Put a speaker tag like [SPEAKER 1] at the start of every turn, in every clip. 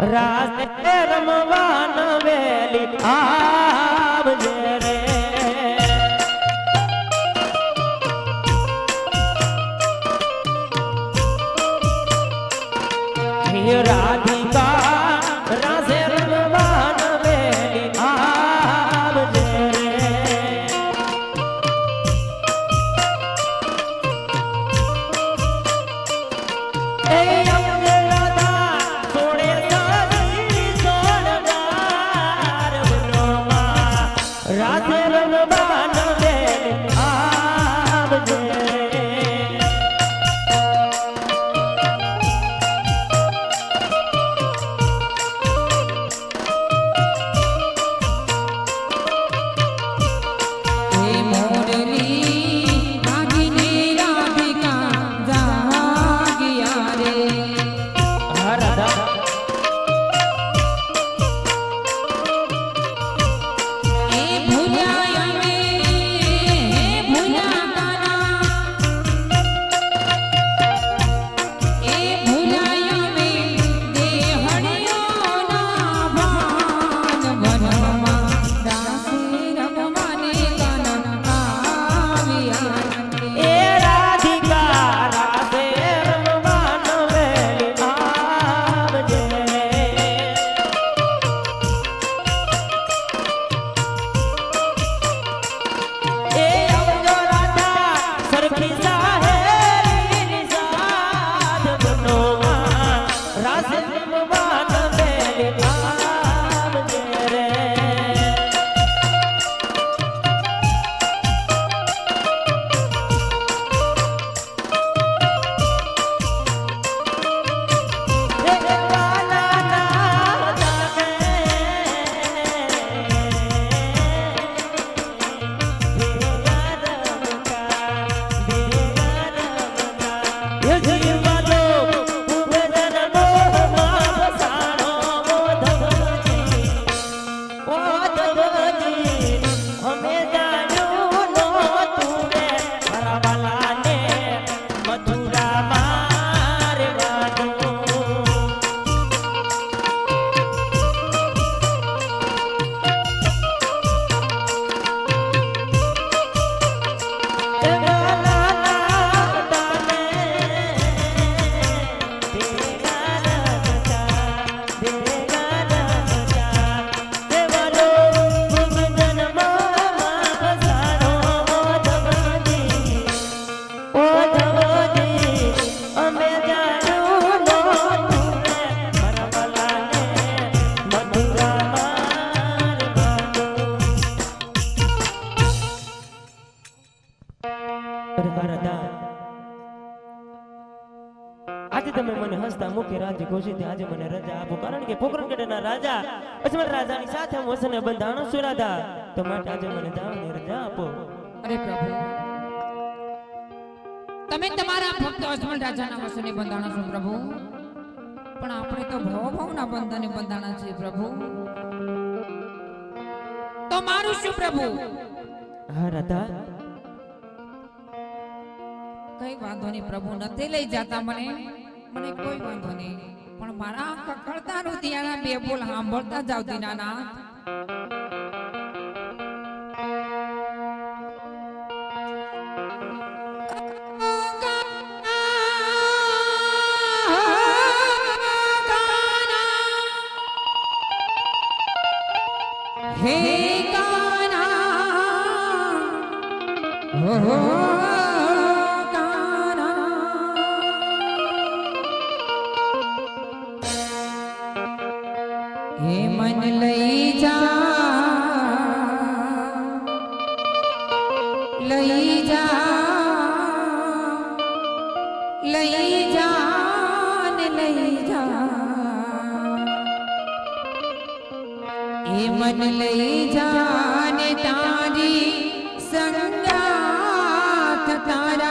[SPEAKER 1] રાતે રમવાન વેલી આવજે. તમે મુખ્ય ઘોષિત રાજી ખુશીથી આજે મને રજા આપો. કારણ કે પોકરણગઢના રાજા અજમલ રાજાની સાથે હું વસને બંધાણો સુરાધા. તો માટે આજે મને જાવની રજા આપો.
[SPEAKER 2] અરે પ્રભુ. તમે તમારા ભક્ત અજમલ રાજાના વસને બંધાણો છો પ્રભુ. પણ આપણે તો ભવ ભવના બંધને બંધાણા છે પ્રભુ. તો મારું શું પ્રભુ?
[SPEAKER 1] હા રાધા.
[SPEAKER 2] કઈ વાંધો નહીં પ્રભુ નથી લઈ જતા મને. મને કોઈ વાંધો નહીં. પણ મારા કકળતા રુધિયાના બે બોલ સાંભળતા જાવ દીનાનાથ. જા લઈ જા ને લઈ જા. એ મન લઈ જાને તારી સંગાથ તારા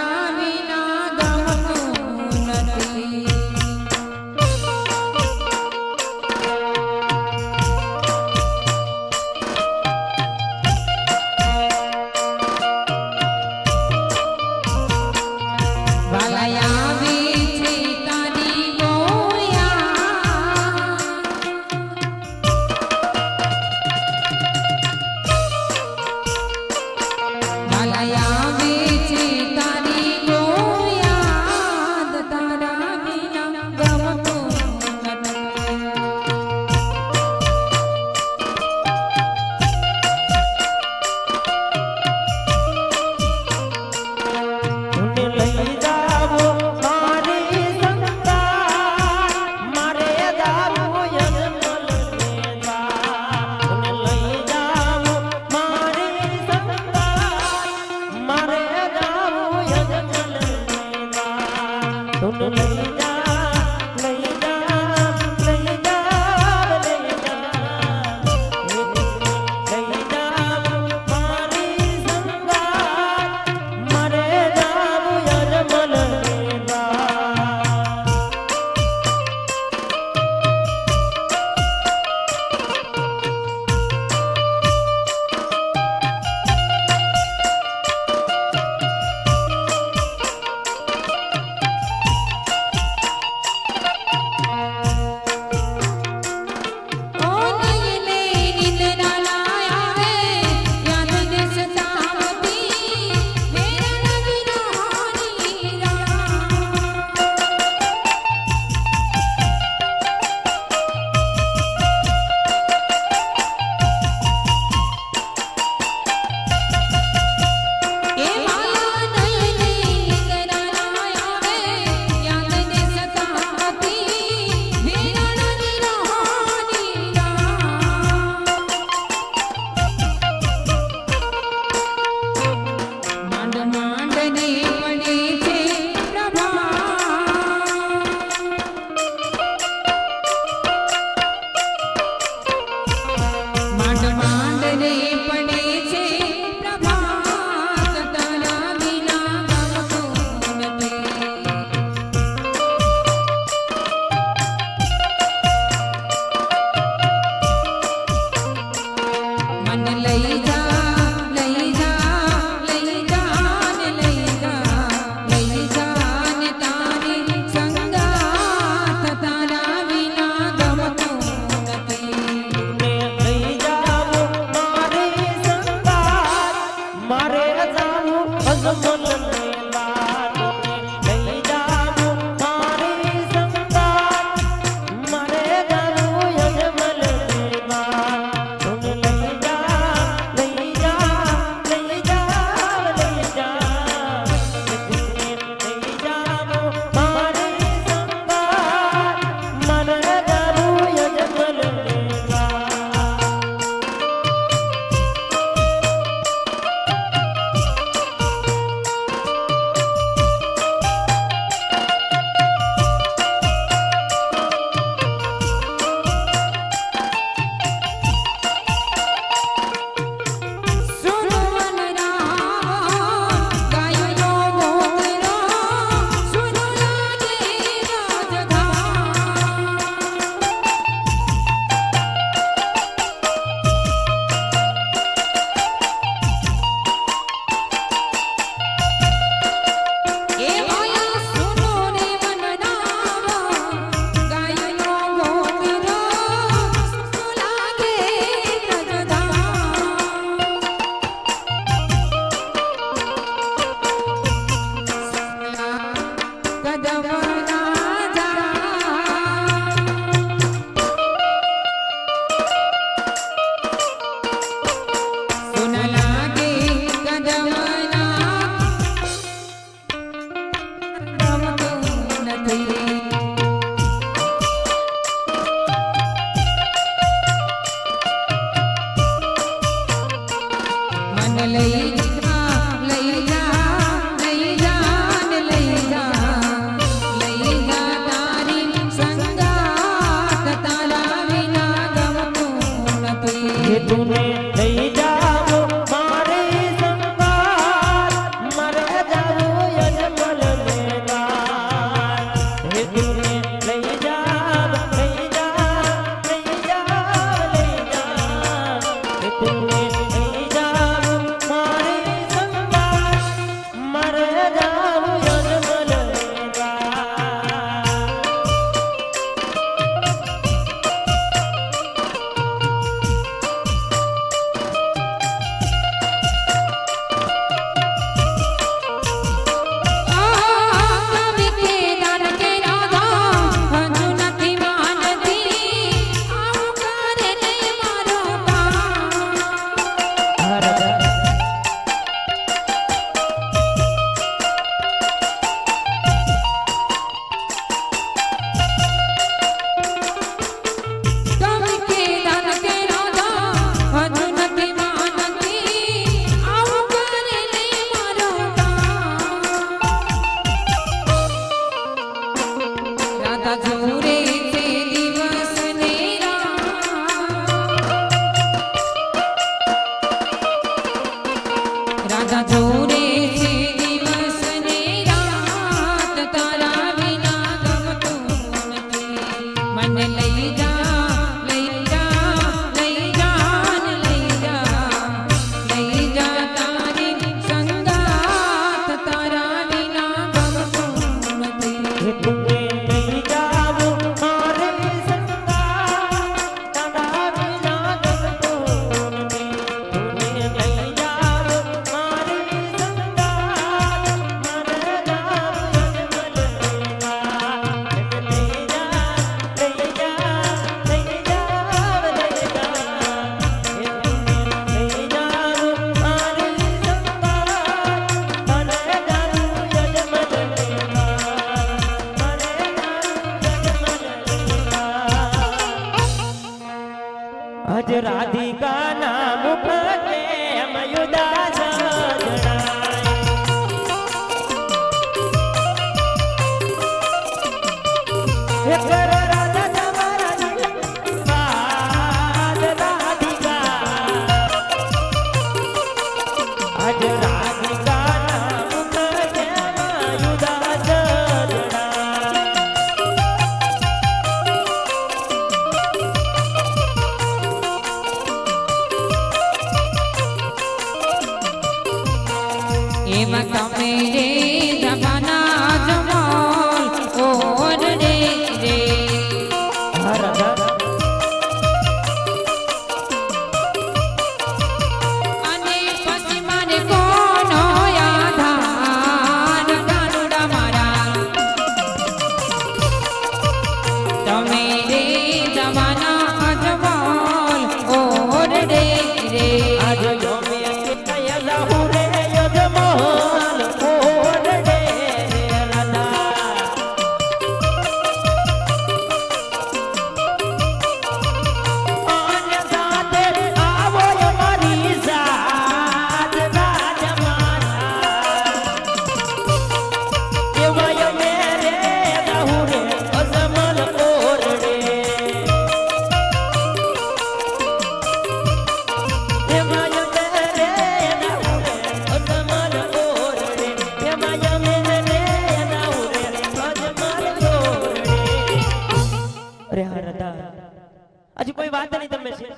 [SPEAKER 1] கவலை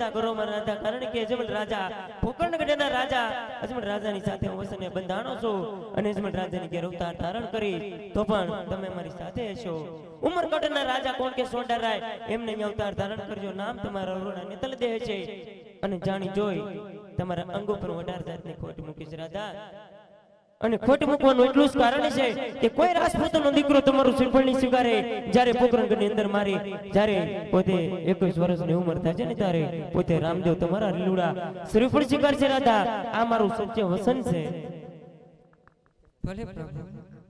[SPEAKER 1] ચિંતા કરો મારા કારણ કે અજમલ રાજા પોકરણગઢના રાજા. અજમલ રાજાની સાથે હું બંધાણો છું અને અજમલ રાજાની ઘેર અવતાર ધારણ કરી. તો પણ તમે મારી સાથે હશો. ઉમરકોટના રાજા કોણ કે સોંડારાય એમને અવતાર ધારણ કરજો. નામ તમારા અરુણા નેતલ દેહ છે. અને જાણી જોઈ, તમારા અંગો પર વડાર જાતની ખોટ મૂકીશ રાજા અને ખોટ મૂકવાનું એટલું જ કારણ છે કે કોઈ રાજપૂતનો દીકરો તમારું શ્રીફળ નહીં સ્વીકારે જ્યારે પોકરણગઢની અંદર મારી, જ્યારે પોતે 21 વર્ષની ઉંમર થાય છે ને ત્યારે પોતે રામદેવ તમારા લીલુડા શ્રીફળ સ્વીકારશે રાધા, આ મારું સત્ય વસન છે.
[SPEAKER 2] ભલે પ્રભુ.